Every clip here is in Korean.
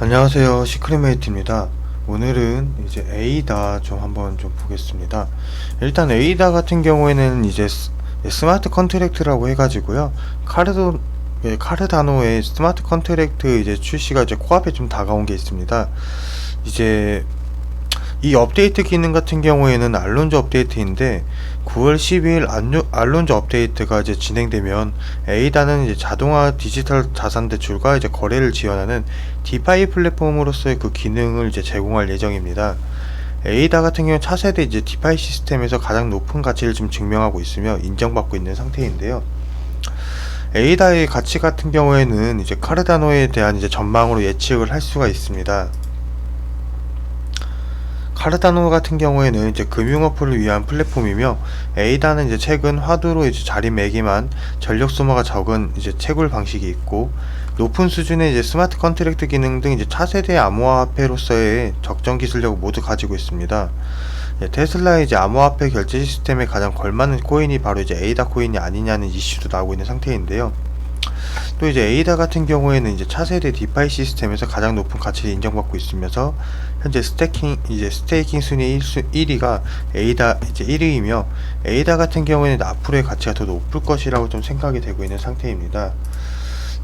안녕하세요. 시크릿메이트입니다. 오늘은 이제 에이다 좀 한번 좀 보겠습니다. 일단 에이다 같은 경우에는 이제 스, 스마트 컨트랙트라고 해가지고요. 카르도 예, 카르다노의 스마트 컨트랙트 이제 출시가 이제 코앞에 좀 다가온 게 있습니다. 이제 이 업데이트 기능 같은 경우에는 알론조 업데이트인데 9월 12일 알로, 알론조 업데이트가 이제 진행되면 에이다는 이제 자동화 디지털 자산 대출과 이제 거래를 지원하는 디파이 플랫폼으로서의 그 기능을 이제 제공할 예정입니다. 에이다 같은 경우는 차세대 이제 디파이 시스템에서 가장 높은 가치를 지금 증명하고 있으며 인정받고 있는 상태인데요. 에이다의 가치 같은 경우에는 이제 카르다노에 대한 이제 전망으로 예측을 할 수가 있습니다. 카르다노 같은 경우에는 이제 금융 어플을 위한 플랫폼이며 에이다는 이제 최근 화두로 이제 자리매김한 전력 소모가 적은 이제 채굴 방식이 있고 높은 수준의 이제 스마트 컨트랙트 기능 등 이제 차세대 암호화폐로서의 적정 기술력을 모두 가지고 있습니다. 예, 테슬라의 이제 암호화폐 결제 시스템에 가장 걸맞는 코인이 바로 이제 에이다 코인이 아니냐는 이슈도 나오고 있는 상태인데요. 또 이제 에이다 같은 경우에는 이제 차세대 디파이 시스템에서 가장 높은 가치를 인정받고 있으면서 현재 스테이킹 이제 스테이킹 순위 1수, 1위가 에이다 이제 1위이며 에이다 같은 경우에는 앞으로의 가치가 더 높을 것이라고 좀 생각이 되고 있는 상태입니다.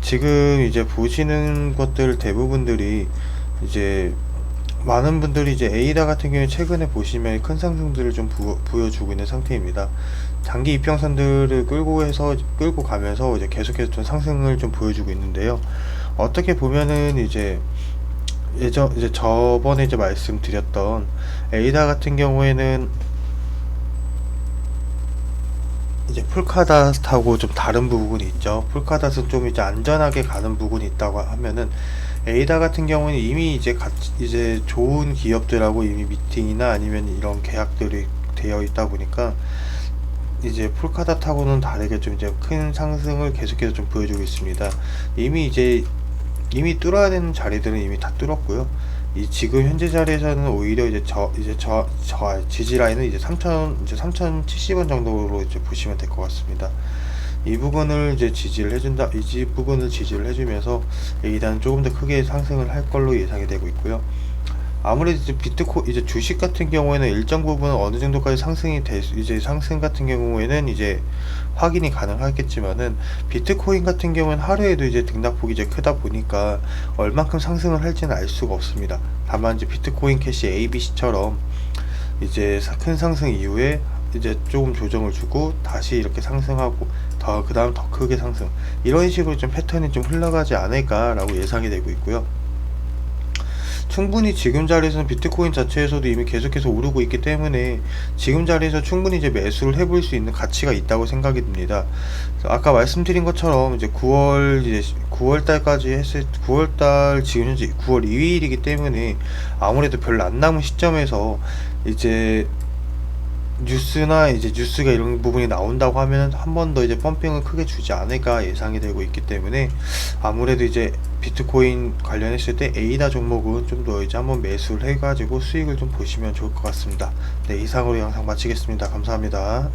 지금 이제 보시는 것들 대부분들이 이제 많은 분들이 이제 에이다 같은 경우에 최근에 보시면 큰 상승들을 좀 부, 보여 주고 있는 상태입니다. 장기 이평선들을 끌고 해서 끌고 가면서 이제 계속해서 좀 상승을 좀 보여주고 있는데요. 어떻게 보면은 이제 예전 이제 저번에 이제 말씀드렸던 에이다 같은 경우에는 이제 풀카닷하고 좀 다른 부분이 있죠. 풀카닷은 좀 이제 안전하게 가는 부분이 있다고 하면은 에이다 같은 경우는 이미 이제 같이 이제 좋은 기업들하고 이미 미팅이나 아니면 이런 계약들이 되어 있다 보니까 이제 풀카닷하고는 다르게 좀 이제 큰 상승을 계속해서 좀 보여주고 있습니다. 이미 이제 이미 뚫어야 되는 자리들은 이미 다 뚫었고요. 이 지금 현재 자리에서는 오히려 이제 저 이제 저 저 지지 라인은 이제 3천 이제 3,070원 정도로 이제 보시면 될 것 같습니다. 이 부분을 이제 지지를 해준다 이 부분을 지지를 해주면서 일단 조금 더 크게 상승을 할 걸로 예상이 되고 있고요. 아무래도 이제 비트코 이제 주식 같은 경우에는 일정 부분 어느 정도까지 상승이 될 수- 이제 상승 같은 경우에는 이제 확인이 가능하겠지만은 비트코인 같은 경우는 하루에도 이제 등락폭이 이제 크다 보니까 얼만큼 상승을 할지는 알 수가 없습니다. 다만 이제 비트코인 캐시 ABC처럼 이제 사- 큰 상승 이후에 이제 조금 조정을 주고 다시 이렇게 상승하고 더 그 다음 더 크게 상승 이런 식으로 좀 패턴이 좀 흘러가지 않을까라고 예상이 되고 있고요. 충분히 지금 자리에서는 비트코인 자체에서도 이미 계속해서 오르고 있기 때문에 지금 자리에서 충분히 이제 매수를 해볼 수 있는 가치가 있다고 생각이 듭니다. 아까 말씀드린 것처럼 이제 9월 이제 9월 달까지 했을 9월 달 지금 현재 9월 2일이기 때문에 아무래도 별로 안 남은 시점에서 이제 뉴스나 이제 뉴스가 이런 부분이 나온다고 하면 한 번 더 이제 펌핑을 크게 주지 않을까 예상이 되고 있기 때문에 아무래도 이제 비트코인 관련했을 때 에이다 종목은 좀 더 이제 한번 매수를 해가지고 수익을 좀 보시면 좋을 것 같습니다. 네, 이상으로 영상 마치겠습니다. 감사합니다.